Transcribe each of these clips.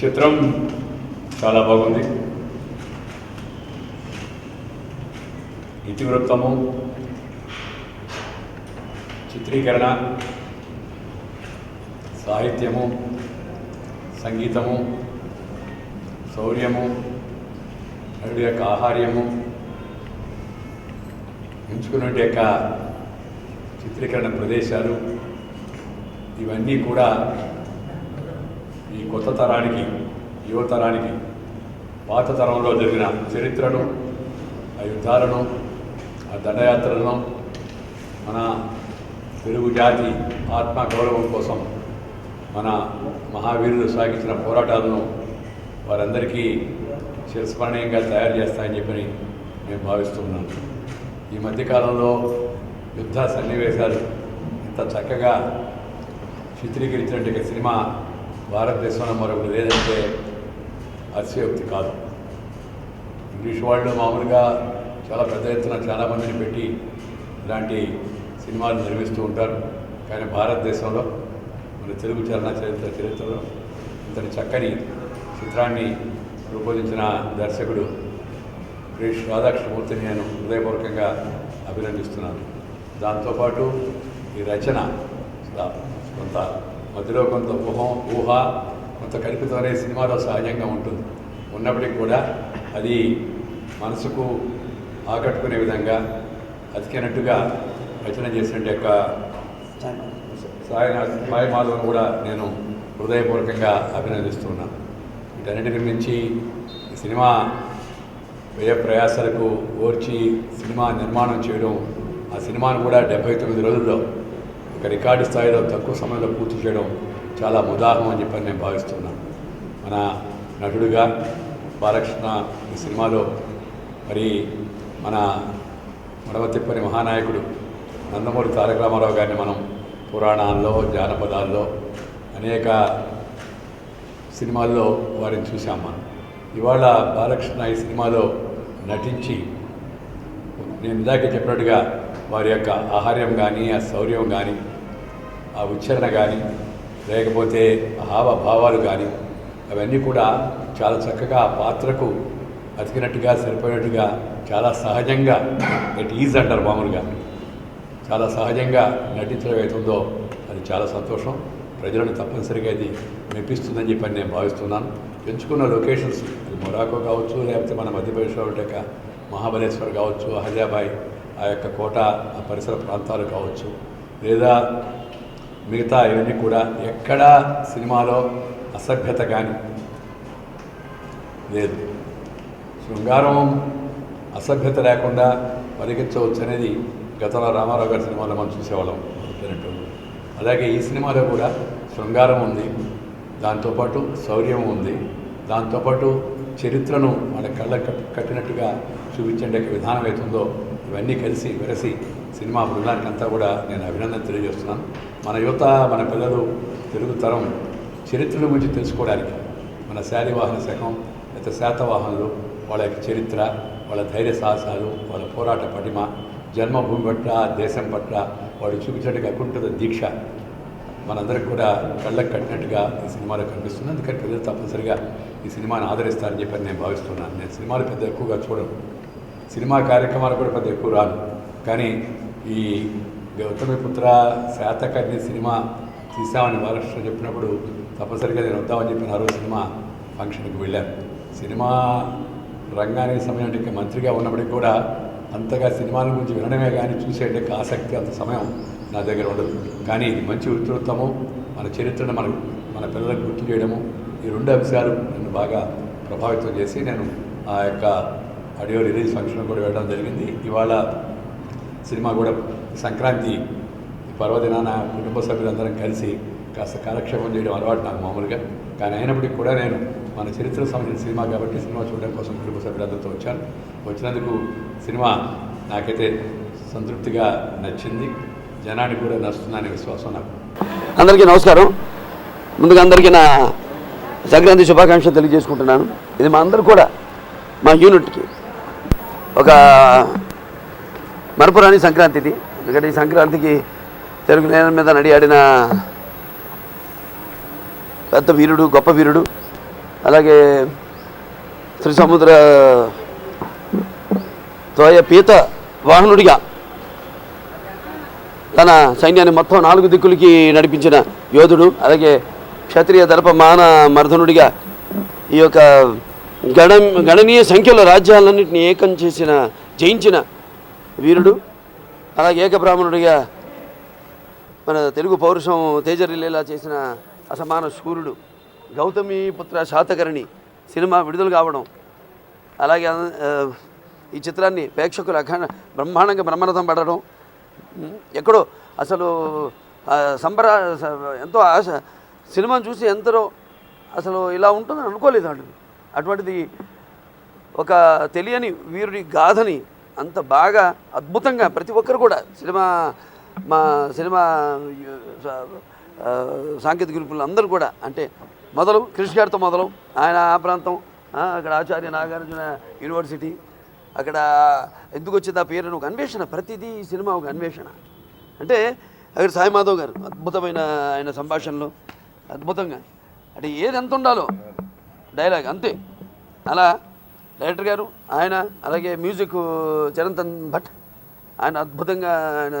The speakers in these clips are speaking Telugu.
చిత్రం చాలా బాగుంది. ఇతివృత్తము చిత్రీకరణ సాహిత్యము సంగీతము శౌర్యము నటుడి యొక్క ఆహార్యము ఎంచుకున్నట్టు యొక్క చిత్రీకరణ ప్రదేశాలు ఇవన్నీ కూడా ఈ కొత్త తరానికి యువతరానికి పాత తరంలో జరిగిన చరిత్రను ఆ యుద్ధాలను ఆ దండయాత్రలను మన తెలుగు జాతి ఆత్మ గౌరవం కోసం మన మహావీరులు సాగించిన పోరాటాలను వారందరికీ చిరస్మరణీయంగా తయారు చేస్తాయని చెప్పని నేను భావిస్తున్నాను. ఈ మధ్యకాలంలో యుద్ధ సన్నివేశాలు. ఇంత చక్కగా చిత్రీకరించినట్టు సినిమా భారతదేశంలో మరొకటి లేదంటే అతిశయోక్తి కాదు. ఇంగ్లీష్ వాళ్ళు మామూలుగా చాలా పెద్ద ఎత్తున చాలామందిని పెట్టి ఇలాంటి సినిమాలు నిర్మిస్తూ ఉంటారు. కానీ భారతదేశంలో మన తెలుగు చలన చరిత్ర చరిత్రలో ఇంతటి చక్కని చిత్రాన్ని రూపొందించిన దర్శకుడు క్రిష్ రాధాకృష్ణమూర్తిని నేను హృదయపూర్వకంగా అభినందిస్తున్నాను. దాంతోపాటు ఈ రచన కొంత మధ్యలో కొంత ఊహం ఊహ కొంత కల్పితం సినిమాలో సహజంగా ఉంటుంది. ఉన్నప్పటికీ కూడా అది మనసుకు ఆకట్టుకునే విధంగా అతికినట్టుగా రచన చేసినట్టు యొక్క సాయి సాయి కూడా నేను హృదయపూర్వకంగా అభినందిస్తున్నాను వీటన్నిటిని మించి సినిమా వ్యయ ప్రయాసాలకు ఓర్చి సినిమా నిర్మాణం చేయడం ఆ సినిమాను కూడా డెబ్బై తొమ్మిది రోజుల్లో ఒక రికార్డు స్థాయిలో తక్కువ సమయంలో పూర్తి చేయడం చాలా ముదాహం అని చెప్పని నేను భావిస్తున్నాను. మన నటుడుగా బాలకృష్ణ ఈ సినిమాలో మరి మన మడవ తిప్పని మహానాయకుడు నందమూరి తారక రామారావు గారిని మనం పురాణాల్లో జానపదాల్లో అనేక సినిమాల్లో వారిని చూసాం మనం. ఇవాళ బాలకృష్ణ ఈ సినిమాలో నటించి నేను ఇందాకే చెప్పినట్టుగా వారి యొక్క ఆహార్యం కానీ ఆ శౌర్యం కానీ ఆ ఉచ్చారణ కానీ లేకపోతే హావభావాలు కానీ అవన్నీ కూడా చాలా చక్కగా ఆ పాత్రకు అతికినట్టుగా సరిపోయినట్టుగా చాలా సహజంగా ఇట్ ఈజ్ అంటారు మామూలుగా. చాలా సహజంగా నటించడం అవుతుందో అది చాలా సంతోషం. ప్రజలను తప్పనిసరిగా ఇది మెప్పిస్తుందని చెప్పని నేను భావిస్తున్నాను. ఎంచుకున్న లొకేషన్స్ అది మొరాకో కావచ్చు లేకపోతే మన మధ్యప్రదేశ్లో ఉండే మహాబలేశ్వర్ కావచ్చు అహల్యాబాయ్ ఆ యొక్క కోట ఆ పరిసర ప్రాంతాలు కావచ్చు లేదా మిగతా ఇవన్నీ కూడా ఎక్కడా సినిమాలో అసభ్యత కానీ లేదు. శృంగారం అసభ్యత లేకుండా పరిగెత్తవచ్చు అనేది గతంలో రామారావు గారి సినిమాలో మనం చూసేవాళ్ళం. చెప్పినట్టు అలాగే ఈ సినిమాలో కూడా శృంగారం ఉంది దాంతోపాటు శౌర్యం ఉంది దాంతోపాటు చరిత్రను మన కళ్ళ కట్టినట్టుగా చూపించే విధానం అవుతుందో ఇవన్నీ కలిసి వెరసి సినిమా బృందానికి అంతా కూడా నేను అభినందన తెలియజేస్తున్నాను. మన యువత మన పిల్లలు తెలుగు తరం చరిత్రల గురించి తెలుసుకోవడానికి మన శారీవాహన శకం లేదా శాతవాహనులు వాళ్ళ యొక్క చరిత్ర వాళ్ళ ధైర్య సాహసాలు వాళ్ళ పోరాట పటిమ జన్మభూమి పట్ల దేశం పట్ల వాడు చూపించినట్టుగా అకుంఠిత దీక్ష మనందరికి కూడా కళ్ళకు కట్టినట్టుగా ఈ సినిమాలో కనిపిస్తుంది. అందుకని ప్రజలు తప్పనిసరిగా ఈ సినిమాని ఆదరిస్తారని చెప్పని నేను భావిస్తున్నాను. నేను సినిమాలు పెద్ద ఎక్కువగా చూడను. సినిమా కార్యక్రమాలు కూడా పెద్ద ఎక్కువ రాను కానీ ఈ గౌతమిపుత్ర శాతకర్ణి సినిమా తీసామని బాలకృష్ణ చెప్పినప్పుడు తప్పనిసరిగా నేను వద్దామని చెప్పిన ఆ రోజు సినిమా ఫంక్షన్కి వెళ్ళాను. సినిమా రంగానికి సంబంధించిన మంత్రిగా ఉన్నప్పటికీ కూడా అంతగా సినిమాల గురించి వినడమే కానీ చూసే ఆసక్తి అంత సమయం నా దగ్గర ఉండదు. కానీ ఇది మంచి వృత్తివృత్తము. మన చరిత్రను మన మన పిల్లలకు గుర్తు చేయడము. ఈ రెండు అంశాలు నన్ను బాగా ప్రభావితం చేసి నేను ఆ యొక్క ఆడియో రిలీజ్ ఫంక్షన్ కూడా వేయడం జరిగింది. ఇవాళ సినిమా కూడా సంక్రాంతి పర్వదినాన కుటుంబ సభ్యులందరం కలిసి కాస్త కాలక్షేపం చేయడం అలవాటు నాకు మామూలుగా. కానీ అయినప్పటికీ కూడా నేను మన చరిత్ర సంబంధించిన సినిమా కాబట్టి సినిమా చూడడం కోసం కుటుంబ సభ్యులందరితో వచ్చాను. వచ్చినందుకు సినిమా నాకైతే సంతృప్తిగా నచ్చింది. జనానికి కూడా నచ్చుతుందనే విశ్వాసం నాకు. అందరికీ నమస్కారం. ముందుగా అందరికీ నా సంక్రాంతి శుభాకాంక్షలు తెలియజేసుకుంటున్నాను. ఇది మా అందరూ కూడా మా యూనిట్కి. ఒక మరపురాని సంక్రాంతి ఇది. ఎందుకంటే ఈ సంక్రాంతికి తెలుగు నేల మీద నడియాడిన పెద్ద వీరుడు గొప్ప వీరుడు అలాగే శ్రీ సముద్ర తోయ పీత వాహనుడిగా తన సైన్యాన్ని మొత్తం నాలుగు దిక్కులకి నడిపించిన యోధుడు అలాగే క్షత్రియ దళప మాన మర్దనుడిగా ఈ యొక్క గణ గణనీయ సంఖ్యలో రాజ్యాలన్నింటినీ ఏకం చేసిన జయించిన వీరుడు అలాగే ఏకబ్రాహ్మణుడిగా మన తెలుగు పౌరుషం తేజరిల్లేలా చేసిన అసమాన శూరుడు గౌతమి పుత్ర శాతకర్ణి సినిమా విడుదల కావడం అలాగే ఈ చిత్రాన్ని ప్రేక్షకులు అఖండ బ్రహ్మాండంగా బ్రహ్మరథం పడడం ఎక్కడో అసలు సంబర ఎంతో ఆశ సినిమాను చూసి ఎంతరో అసలు ఇలా ఉంటుందని అనుకోలేదు వాళ్ళు అటువంటిది ఒక తెలియని వీరుడి గాథని అంత బాగా అద్భుతంగా ప్రతి ఒక్కరు కూడా సినిమా మా సినిమా సాంకేతిక నిపుణులు అందరూ కూడా అంటే మొదలు క్రిష్ గారితో మొదలు ఆయన ఆ ప్రాంతం అక్కడ ఆచార్య నాగార్జున యూనివర్సిటీ అక్కడ ఎందుకు వచ్చింది ఆ పేరు ఒక అన్వేషణ ప్రతిదీ సినిమా ఒక అన్వేషణ. అంటే అక్కడ సాయి మాధవ్ గారు అద్భుతమైన ఆయన సంభాషణలు అద్భుతంగా. అంటే ఏది ఎంత ఉండాలో డైలాగ్ అంతే. అలా డైరెక్టర్ గారు ఆయన అలాగే మ్యూజిక్ చరణ్ భట్ ఆయన అద్భుతంగా ఆయన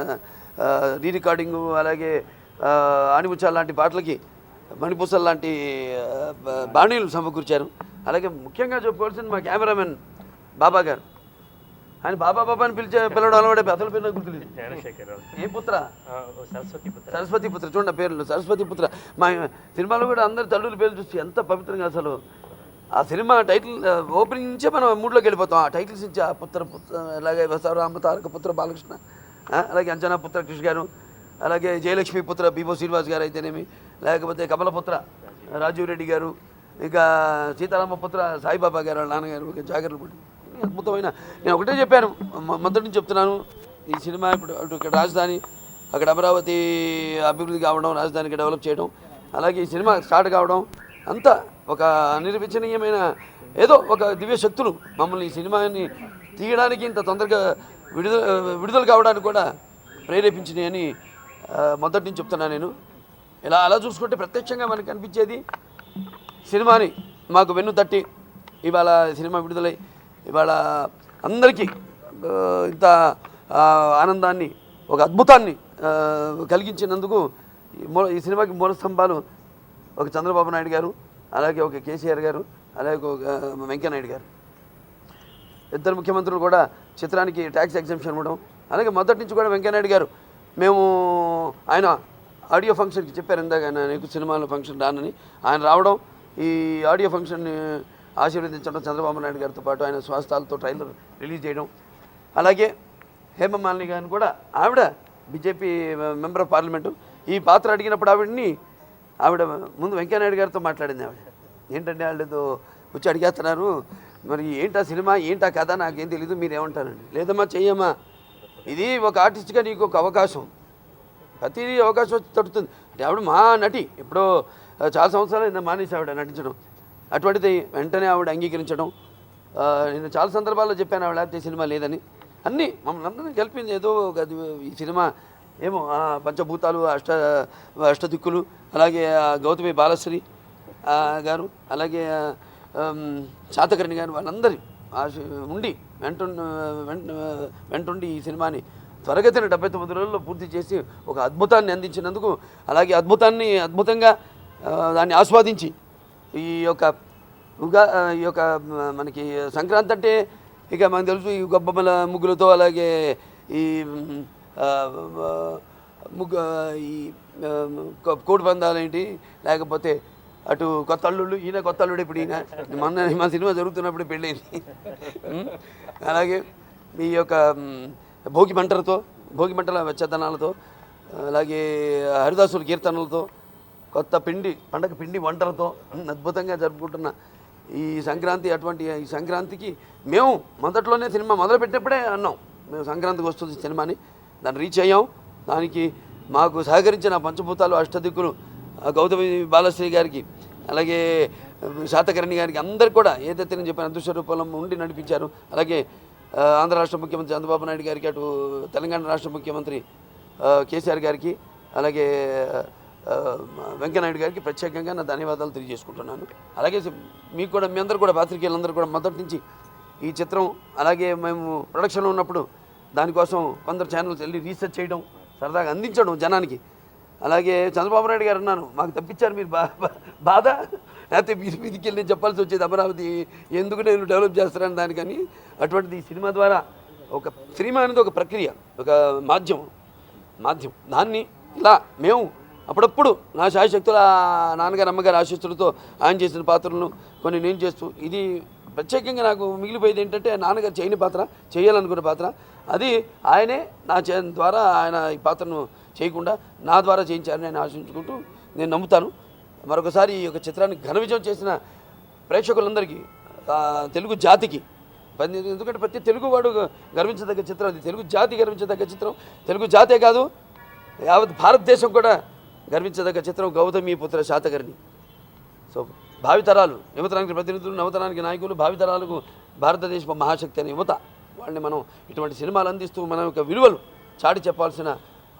రీ రికార్డింగు అలాగే ఆ, ఆణిముత్యాల లాంటి పాటలకి మణిపూసల్ లాంటి బాణీలు సమకూర్చారు. అలాగే ముఖ్యంగా చెప్పుకోవాల్సింది మా కెమెరామెన్ బాబా గారు. ఆయన బాబా బాబా అని పిలిచే పిలవడం అలవాడే అసలు పేరు నాకు గుర్తులేదు. ఏ పుత్ర? సరస్వతి పుత్ర. సరస్వతి పుత్ర చూడండి పేర్లు. సరస్వతి పుత్ర. మా సినిమాలో కూడా అందరి తల్లుల పేర్లు చూసి ఎంత పవిత్రంగా అసలు ఆ సినిమా టైటిల్ ఓపెనింగ్ నుంచే మనం మూడ్లోకి వెళ్ళిపోతాం. ఆ టైటిల్స్ నుంచి ఆ పుత్ర పుత్ర అలాగే వసారామ తారక పుత్ర బాలకృష్ణ అలాగే అంజనా పుత్ర కృష్ణ గారు అలాగే జయలక్ష్మి పుత్ర బీబో శ్రీనివాస్ గారు అయితేనేమి లేకపోతే కమలపుత్ర రాజీవ్ రెడ్డి గారు ఇంకా సీతారామ పుత్ర సాయిబాబా గారు వాళ్ళ నాన్నగారు ఇంకా పడి అద్భుతమైన నేను ఒకటే చెప్పాను మొదటి నుంచి చెప్తున్నాను ఈ సినిమా ఇప్పుడు అటు ఇక్కడ రాజధాని అక్కడ అమరావతి అభివృద్ధి కావడం రాజధానికి డెవలప్ చేయడం అలాగే ఈ సినిమా స్టార్ట్ కావడం అంతా ఒక నిర్వచనీయమైన ఏదో ఒక దివ్య శక్తులు మమ్మల్ని ఈ సినిమాని తీయడానికి ఇంత తొందరగా విడుదల విడుదల కావడానికి కూడా ప్రేరేపించినాయని ఆ, మొదటి నుంచి చెప్తున్నా నేను. ఇలా అలా చూసుకుంటే ప్రత్యక్షంగా మనకు అనిపించేది సినిమాని మాకు వెన్ను తట్టి ఇవాళ సినిమా విడుదలై ఇవాళ అందరికీ ఇంత ఆనందాన్ని ఒక అద్భుతాన్ని కలిగించినందుకు ఈ మూల ఈ సినిమాకి మూల స్తంభాలు ఒక చంద్రబాబు నాయుడు గారు అలాగే ఒక కేసీఆర్ గారు అలాగే ఒక వెంకయ్యనాయుడు గారు. ఇద్దరు ముఖ్యమంత్రులు కూడా చిత్రానికి ట్యాక్స్ ఎగ్జామ్షన్ ఇవ్వడం అలాగే మొదటి నుంచి కూడా వెంకయ్యనాయుడు గారు. మేము ఆయన ఆడియో ఫంక్షన్కి చెప్పారు ఇందాక ఆయన నీకు సినిమాలో ఫంక్షన్ రానని. ఆయన రావడం ఈ ఆడియో ఫంక్షన్ని ఆశీర్వదించడం చంద్రబాబు నాయుడు గారితో పాటు ఆయన స్వాస్థాలతో ట్రైలర్ రిలీజ్ చేయడం. అలాగే హేమమాలిని గారిని కూడా ఆవిడ బీజేపీ మెంబర్ ఆఫ్ పార్లమెంటు ఈ పాత్ర అడిగినప్పుడు ఆవిడని ఆవిడ ముందు వెంకయ్యనాయుడు గారితో మాట్లాడింది ఆవిడ. ఏంటంటే వాళ్ళతో వచ్చి అడిగేస్తున్నారు? మరి ఏంటా సినిమా? ఏంటా కథ? నాకేం తెలీదు మీరు ఏమంటారండి లేదమ్మా చెయ్యమ్మా. ఇది ఒక ఆర్టిస్ట్గా నీకు ఒక అవకాశం. ప్రతిదీ అవకాశం వచ్చి తడుతుంది. అంటే ఆవిడ మా నటి. ఎప్పుడో చాలా సంవత్సరాలు నిన్న మానేసి ఆవిడ నటించడం. అటువంటిది వెంటనే ఆవిడ అంగీకరించడం. నేను చాలా సందర్భాల్లో చెప్పాను ఆవిడ సినిమా లేదని. అన్నీ మమ్మల్ని అందరినీ కలిపింది ఏదో ఒక ఈ సినిమా ఏమో ఆ పంచభూతాలు అష్ట అష్టదిక్కులు అలాగే గౌతమి బాలశ్రీ గారు అలాగే శాతకర్ణి గారు వాళ్ళందరి ఆశ ఉండి వెంట వెంట వెంటుండి ఈ సినిమాని త్వరగతిన డెబ్బై తొమ్మిది రోజుల్లో పూర్తి చేసి ఒక అద్భుతాన్ని అందించినందుకు అలాగే అద్భుతాన్ని అద్భుతంగా దాన్ని ఆస్వాదించి ఈ యొక్క ఉగా ఈ యొక్క మనకి సంక్రాంతి అంటే ఇక మనకు తెలుసు ఈ గొబ్బమ్మల ముగ్గులతో అలాగే ఈ ముగ్గు ఈ కోడి ఏంటి? లేకపోతే అటు కొత్త అల్లుళ్ళు ఈయన కొత్త అల్లుడు ఇప్పుడు ఈయన. మొన్న మా సినిమా జరుగుతున్నప్పుడు పెళ్ళైంది. అలాగే ఈ యొక్క భోగి మంటలతో భోగి మంటల వెచ్చదనాలతో అలాగే హరిదాసుల కీర్తనలతో కొత్త పిండి పండగ పిండి వంటలతో అద్భుతంగా జరుపుకుంటున్న ఈ సంక్రాంతి అటువంటి ఈ సంక్రాంతికి మేము మొదట్లోనే సినిమా మొదలుపెట్టినప్పుడే అన్నాం. మేము సంక్రాంతికి వస్తుంది సినిమాని. దాన్ని రీచ్ అయ్యాం. దానికి మాకు సహకరించిన పంచభూతాలు అష్టదిక్కులు గౌతమి బాలశ్రీ గారికి అలాగే శాతకర్ణి గారికి అందరికి కూడా ఏదైతే నేను చెప్పిన అదృశ్య రూపంలో ఉండి నడిపించారు. అలాగే ఆంధ్ర రాష్ట్ర ముఖ్యమంత్రి చంద్రబాబు నాయుడు గారికి అటు తెలంగాణ రాష్ట్ర ముఖ్యమంత్రి కేసీఆర్ గారికి అలాగే వెంకయ్యనాయుడు గారికి ప్రత్యేకంగా నా ధన్యవాదాలు తెలియజేసుకుంటున్నాను. అలాగే మీకు కూడా మీ అందరూ కూడా పాత్రికేయులందరూ కూడా మొదటి నుంచి ఈ చిత్రం అలాగే మేము ప్రొడక్షన్లో ఉన్నప్పుడు దానికోసం కొందరు ఛానల్స్ వెళ్ళి రీసెర్చ్ చేయడం సరదాగా అందించడం జనానికి. అలాగే చంద్రబాబు నాయుడు గారు అన్నాను మాకు తప్పించారు మీరు బా బాధ? లేకపోతే మీరు మీదికి వెళ్ళి నేను చెప్పాల్సి వచ్చేది అమరావతి ఎందుకు నేను డెవలప్ చేస్తున్నాను దానికని. అటువంటిది సినిమా ద్వారా ఒక సినిమా అనేది ఒక ప్రక్రియ ఒక మాధ్యమం మాధ్యమం. దాన్ని ఇలా మేము అప్పుడప్పుడు నా శాయశక్తుల నాన్నగారు అమ్మగారి ఆశీస్సులతో ఆయన చేసిన పాత్రలను కొన్ని నేను చేస్తూ ఇది ప్రత్యేకంగా నాకు మిగిలిపోయేది ఏంటంటే నాన్నగారు చేయని పాత్ర చేయాలనుకున్న పాత్ర. అది ఆయనే నా చే ద్వారా ఆయన ఈ పాత్రను చేయకుండా నా ద్వారా చేయించారని నేను ఆశించుకుంటూ నేను నమ్ముతాను. మరొకసారి ఈ యొక్క చిత్రాన్ని ఘన విజయం చేసిన ప్రేక్షకులందరికీ తెలుగు జాతికి ఎందుకంటే ప్రతి తెలుగువాడు గర్వించదగ్గ చిత్రం అది. తెలుగు జాతి గర్వించదగ్గ చిత్రం. తెలుగు జాతే కాదు యావత్ భారతదేశం కూడా గర్వించదగ్గ చిత్రం గౌతమి పుత్ర శాతకర్ణి. సో భావితరాలు యువతరానికి ప్రతినిధులు నవతరానికి నాయకులు భావితరాలకు భారతదేశ మహాశక్తి అనే యువత. వాళ్ళని మనం ఇటువంటి సినిమాలు అందిస్తూ మన యొక్క విలువలు చాటి చెప్పాల్సిన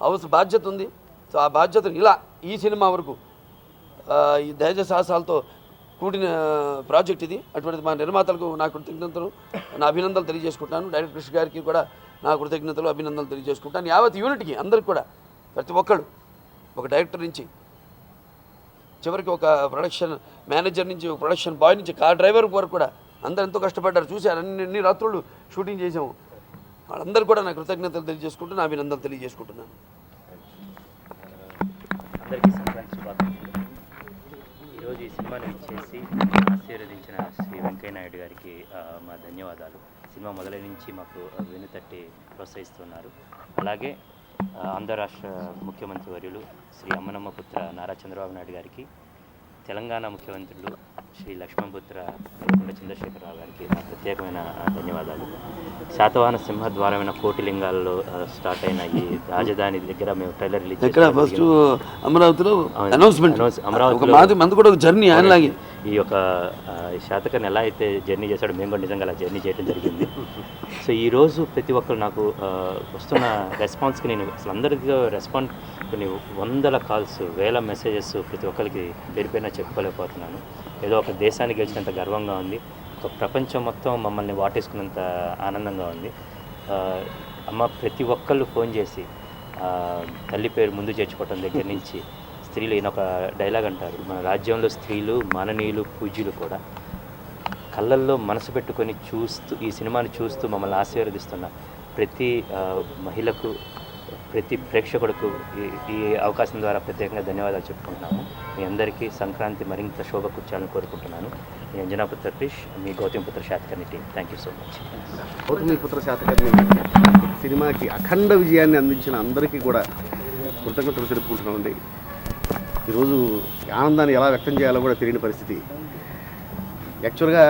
అవసర బాధ్యత ఉంది. సో ఆ బాధ్యతను ఇలా ఈ సినిమా వరకు ఈ దైజ సాహసాలతో కూడిన ప్రాజెక్ట్ ఇది. అటువంటి మా నిర్మాతలకు నా కృతజ్ఞతలు నా అభినందనలు తెలియజేసుకుంటాను డైరెక్టర్ కృష్ణ గారికి కూడా నా కృతజ్ఞతలు అభినందనలు తెలియజేసుకుంటాను యావత్ యూనిట్కి అందరికి కూడా ప్రతి ఒక్కరు ఒక డైరెక్టర్ నుంచి చివరికి ఒక ప్రొడక్షన్ మేనేజర్ నుంచి ఒక ప్రొడక్షన్ బాయ్ నుంచి కార్ డ్రైవర్ వరకు కూడా అందరూ ఎంతో కష్టపడ్డారు. చూశారు అన్ని అన్ని రాత్రులు షూటింగ్ చేసాము వాళ్ళందరూ కూడా నా కృతజ్ఞతలు తెలియజేసుకుంటూ నా అభినందనలు తెలియజేసుకుంటున్నాను. అందరికీ సంక్రాంతి శుభాకాంక్షలు. ఈరోజు ఈ సినిమాని ఇచ్చేసి ఆశీర్వదించిన శ్రీ వెంకయ్య నాయుడు గారికి మా ధన్యవాదాలు. సినిమా మొదలై నుంచి మాకు వెనుతట్టి ప్రోత్సహిస్తున్నారు. అలాగే ఆంధ్ర రాష్ట్ర ముఖ్యమంత్రి వర్యులు శ్రీ అమ్మనమ్మ పుత్ర నారా చంద్రబాబు నాయుడు గారికి తెలంగాణ ముఖ్యమంత్రులు శ్రీ లక్ష్మణపుత్ర కొండ చంద్రశేఖరరావు గారికి నా ప్రత్యేకమైన ధన్యవాదాలు. శాతవాహన సింహద్వారమైన కోటిలింగాల్లో స్టార్ట్ అయిన ఈ రాజధాని దగ్గర మేము ట్రైలర్ రిలీజ్ ఎక్కడ? చేసుకోవడం ఫస్ట్. అమరావతిలో. అనౌన్స్మెంట్ అమరావతిలో- మాది కూడా ఒక జర్నీ ఆయనలాగే ఈ యొక్క శాతకర్ని ఎలా అయితే జర్నీ చేశాడో మేము కూడా నిజంగా అలా జర్నీ చేయడం జరిగింది. సో ఈ రోజు ప్రతి ఒక్కరు నాకు వస్తున్న రెస్పాన్స్కి నేను అసలు అందరికీ రెస్పాండ్ కొన్ని వందల కాల్స్ వేల మెసేజెస్ ప్రతి ఒక్కరికి పేరు పేరున చెప్పుకోలేకపోతున్నాను. ఏదో ఒక దేశాన్ని గెలిచినంత గర్వంగా ఉంది. ఒక ప్రపంచం మొత్తం మమ్మల్ని వాటేసుకున్నంత ఆనందంగా ఉంది. అమ్మ ప్రతి ఒక్కళ్ళు ఫోన్ చేసి తల్లి పేరు ముందు చేర్చుకోవటం దగ్గర నుంచి స్త్రీలు ఈయన ఒక డైలాగ్ అంటారు. మన రాజ్యంలో స్త్రీలు మాననీయులు పూజ్యులు కూడా కళ్ళల్లో మనసు పెట్టుకొని చూస్తూ ఈ సినిమాని చూస్తూ మమ్మల్ని ఆశీర్వదిస్తున్న ప్రతి మహిళకు ప్రతి ప్రేక్షకుడికు ఈ ఈ అవకాశం ద్వారా ప్రత్యేకంగా ధన్యవాదాలు చెప్పుకుంటున్నాము. మీ అందరికీ సంక్రాంతి మరింత శోభకూర్చాలని కోరుకుంటున్నాను. మీ అంజనాపుత్ర క్రిష్ మీ Gautamiputra Satakarni team. Thank you so much Gautamiputra Satakarni సినిమాకి అఖండ విజయాన్ని అందించిన అందరికీ కూడా కృతజ్ఞతలు తెలుపుకుంటున్నామండి ఈరోజు ఆనందాన్ని ఎలా వ్యక్తం చేయాలో కూడా తెలియని పరిస్థితి. యాక్చువల్గా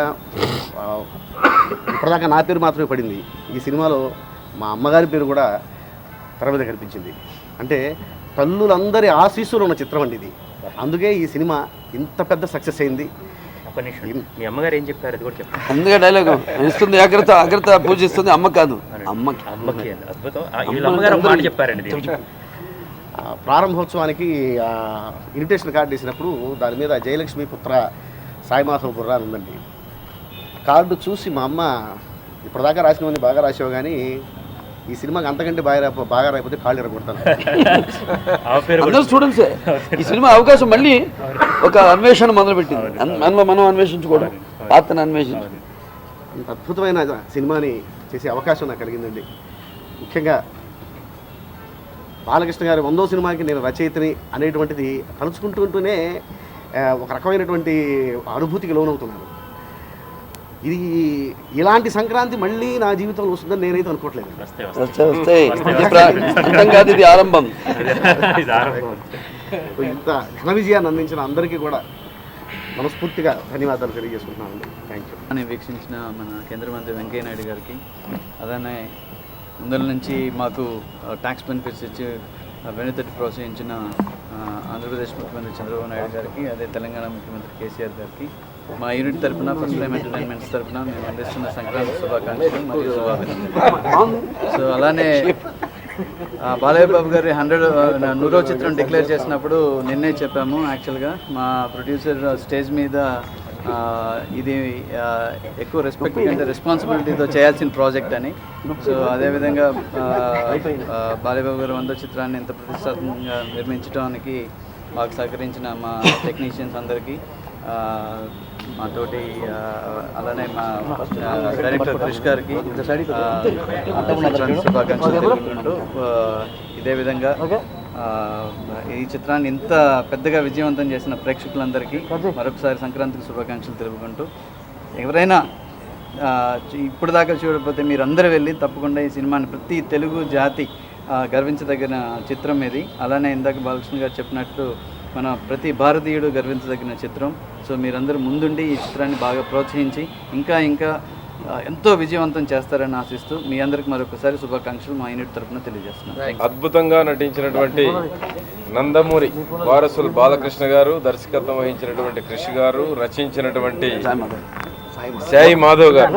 ఇప్పటిదాకా నా పేరు మాత్రమే పడింది. ఈ సినిమాలో మా అమ్మగారి పేరు కూడా తెర మీద కనిపించింది. అంటే తల్లులందరి ఆశీస్సులు ఉన్న చిత్రం అండి ఇది. అందుకే ఈ సినిమా ఇంత పెద్ద సక్సెస్ అయింది. మీ అమ్మగారు ఏం చెప్పారు? అది కూడా చెప్పండి. అందుకే డైలాగ్ ఇస్తుంది అగ్రత అగ్రత పూజిస్తుంది. అమ్మ కాదు అమ్మకి అమ్మకి అద్భుతం. అమ్మగారు మాట చెప్పారండి ప్రారంభోత్సవానికి ఆ, ఇన్విటేషన్ కార్డు వేసినప్పుడు దాని మీద జయలక్ష్మి పుత్ర సాయిమాధవ బుర్రా అని ఉందండి. కార్డు చూసి మా అమ్మ ఇప్పటిదాకా రాసినవన్నీ బాగా రాసావు కానీ ఈ సినిమాకి అంతకంటే బాగా రాపో బాగా రాకపోతే కాళ్ళు ఎరగొడతాను అందరూ స్టూడెంట్సే ఈ సినిమా అవకాశం మళ్ళీ ఒక అన్వేషణ మొదలుపెట్టింది మనలో మనం అన్వేషించుకోవడం పాత్రను అన్వేషించు ఇంత అద్భుతమైన సినిమాని చేసే అవకాశం నాకు కలిగిందండి. ముఖ్యంగా బాలకృష్ణ గారి వందో సినిమాకి నేను రచయితని అనేటువంటిది తలుచుకుంటుంటూనే ఒక రకమైనటువంటి అనుభూతికి లోనవుతున్నాను. ఇది ఇలాంటి సంక్రాంతి మళ్ళీ నా జీవితంలో వస్తుందని నేనైతే అనుకోవట్లేదు. వస్తే వస్తాయి వస్తాయి ఇది కాదు ఆరంభం. ఇంత ఘన విజయాన్ని అందించిన అందరికీ కూడా మనస్ఫూర్తిగా ధన్యవాదాలు తెలియజేసుకుంటున్నానండి థ్యాంక్ యూ అని వీక్షించిన మన కేంద్ర మంత్రి వెంకయ్య నాయుడు గారికి అలానే ముందల నుంచి మాకు ట్యాక్స్ బెనిఫిట్స్ ఇచ్చి వెనుతట్టి ప్రోత్సహించిన ఆంధ్రప్రదేశ్ ముఖ్యమంత్రి చంద్రబాబు నాయుడు గారికి అదే తెలంగాణ ముఖ్యమంత్రి కేసీఆర్ గారికి మా యూనిట్ తరపున ఫస్ట్ టైం ఎంటర్టైన్మెంట్స్ తరపున మేము అందిస్తున్న సంక్రాంతి శుభాకాంక్షలు మరియు శుభాభినందనలు. సో అలానే బాలయ్య బాబు గారి హండ్రెడ్ నూరో చిత్రం డిక్లేర్ చేసినప్పుడు నిన్నే చెప్పాము యాక్చువల్గా మా ప్రొడ్యూసర్ స్టేజ్ మీద ఇది ఎక్కువ రెస్పెక్ట్ అంటే రెస్పాన్సిబిలిటీతో చేయాల్సిన ప్రాజెక్ట్ అని. సో అదేవిధంగా బాలయ్యబాబు గారు వంద చిత్రాన్ని ఇంత ప్రతిష్టాత్మకంగా నిర్మించడానికి మాకు సహకరించిన మా టెక్నీషియన్స్ అందరికీ ఆ, మా తోటి ఆ, అలానే మా డైరెక్టర్ క్రిష్ గారికి శుభాకాంక్షలు ఇదే విధంగా ఈ చిత్రాన్ని ఇంత పెద్దగా విజయవంతం చేసిన ప్రేక్షకులందరికీ మరొకసారి సంక్రాంతికి శుభాకాంక్షలు తెలుపుకుంటూ ఎవరైనా ఇప్పుడు దాకా చూడకపోతే మీరు అందరూ వెళ్ళి తప్పకుండా ఈ సినిమాని ప్రతి తెలుగు జాతి గర్వించదగిన చిత్రం ఇది. అలానే ఇందాక బాలకృష్ణ గారు చెప్పినట్టు మన ప్రతి భారతీయుడు గర్వించదగిన చిత్రం. సో మీరందరూ ముందుండి ఈ చిత్రాన్ని బాగా ప్రోత్సహించి ఇంకా ఇంకా ఎంతో విజయవంతం చేస్తారని ఆశిస్తూ మీ అందరికి మరొకసారి శుభాకాంక్షలు మా యూనిట్ తరఫున తెలియజేస్తున్నాను అద్భుతంగా నటించినటువంటి నందమూరి వారసులు బాలకృష్ణ గారు దర్శకత్వం వహించినటువంటి కృషి గారు రచించినటువంటి సాయి మాధవ్ గారు.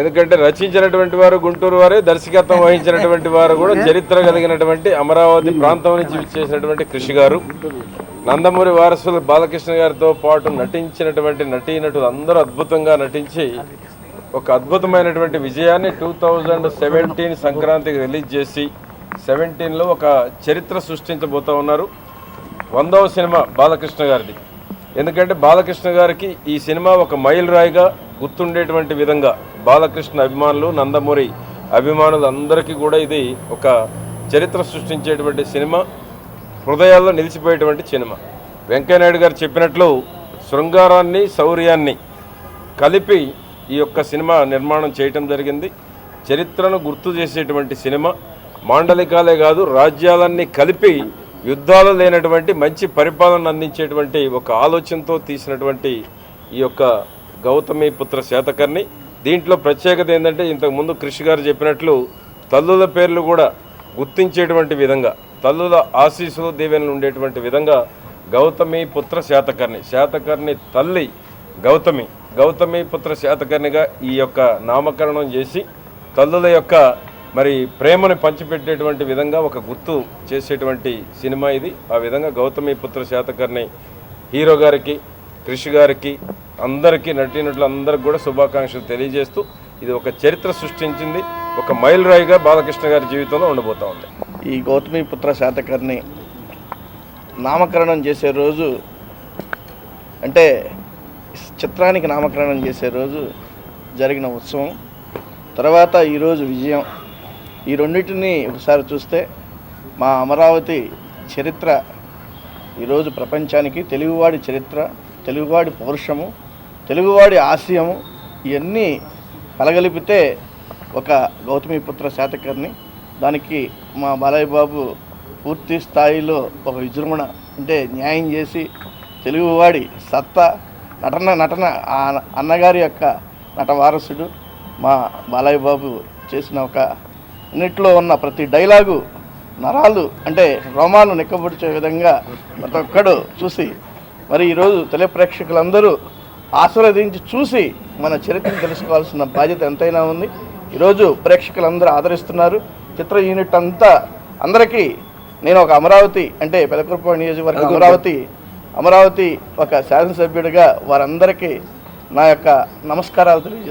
ఎందుకంటే రచించినటువంటి వారు గుంటూరు వారే దర్శకత్వం వహించినటువంటి వారు కూడా చరిత్ర కలిగినటువంటి అమరావతి ప్రాంతం నుంచి చేసినటువంటి కృషి గారు. నందమూరి వారసులు బాలకృష్ణ గారితో పాటు నటించినటువంటి నటీనటులు అందరూ అద్భుతంగా నటించి ఒక అద్భుతమైనటువంటి విజయాన్ని టూ థౌజండ్ సెవెంటీన్ సంక్రాంతికి రిలీజ్ చేసి సెవెంటీన్లో ఒక చరిత్ర సృష్టించబోతూ ఉన్నారు. వందవ సినిమా బాలకృష్ణ గారిది. ఎందుకంటే బాలకృష్ణ గారికి ఈ సినిమా ఒక మైల్ రాయిగా గుర్తుండేటువంటి విధంగా బాలకృష్ణ అభిమానులు నందమూరి అభిమానులు అందరికీ కూడా ఇది ఒక చరిత్ర సృష్టించేటువంటి సినిమా. హృదయాల్లో నిలిచిపోయేటువంటి సినిమా. వెంకయ్యనాయుడు గారు చెప్పినట్లు శృంగారాన్ని శౌర్యాన్ని కలిపి ఈ యొక్క సినిమా నిర్మాణం చేయటం జరిగింది. చరిత్రను గుర్తు చేసేటువంటి సినిమా. మాండలికాలే కాదు రాజ్యాలన్నీ కలిపి యుద్ధాలు లేనటువంటి మంచి పరిపాలన అందించేటువంటి ఒక ఆలోచనతో తీసినటువంటి ఈ యొక్క గౌతమి పుత్ర శాతకర్ణి. దీంట్లో ప్రత్యేకత ఏంటంటే ఇంతకుముందు కృషి గారు చెప్పినట్లు తల్లుల పేర్లు కూడా గుర్తించేటువంటి విధంగా తల్లుల ఆశీస్సులు దీవెనలు ఉండేటువంటి విధంగా గౌతమి పుత్ర శాతకర్ణి. శాతకర్ణి తల్లి గౌతమి. గౌతమి పుత్ర శాతకర్ణిగా ఈ యొక్క నామకరణం చేసి తల్లుల యొక్క మరి ప్రేమను పంచిపెట్టేటువంటి విధంగా ఒక గుర్తు చేసేటువంటి సినిమా ఇది. ఆ విధంగా గౌతమి పుత్ర శాతకర్ణి హీరో గారికి కృషి గారికి అందరికీ నటీనటులందరికీ కూడా శుభాకాంక్షలు తెలియజేస్తూ ఇది ఒక చరిత్ర సృష్టించింది. ఒక మైలురాయిగా బాలకృష్ణ గారి జీవితంలో ఉండబోతా ఉంది. ఈ గౌతమి పుత్ర శాతకర్ణి నామకరణం చేసే రోజు అంటే చిత్రానికి నామకరణం చేసే రోజు జరిగిన ఉత్సవం. తర్వాత ఈరోజు విజయం. ఈ రెండింటిని ఒకసారి చూస్తే మా అమరావతి చరిత్ర ఈరోజు ప్రపంచానికి తెలుగువాడి చరిత్ర తెలుగువాడి పౌరుషము తెలుగువాడి ఆశయము ఇవన్నీ కలగలిపితే ఒక గౌతమిపుత్ర శాతకర్ణి. దానికి మా బాలయ్య బాబు పూర్తి స్థాయిలో ఒక విజృంభణ అంటే న్యాయం చేసి తెలుగువాడి సత్తా నటన నటన ఆ అన్నగారి యొక్క నట వారసుడు మా బాలయ్య బాబు చేసిన ఒక అన్నిట్లో ఉన్న ప్రతి డైలాగు నరాలు అంటే రోమాలు నిక్కబొడిచే విధంగా ప్రతి ఒక్కడు చూసి మరి ఈరోజు తొలి ప్రేక్షకులందరూ ఆశీర్వదించి చూసి మన చరిత్రను తెలుసుకోవాల్సిన బాధ్యత ఎంతైనా ఉంది. ఈరోజు ప్రేక్షకులందరూ ఆదరిస్తున్నారు. చిత్ర యూనిట్ అంతా అందరికీ నేను ఒక అమరావతి అంటే పెదకురప నియోజకవర్గం అమరావతి అమరావతి ఒక శాసనసభ్యుడిగా వారందరికీ నా యొక్క నమస్కారాలు తెలియజేస్తున్నాను.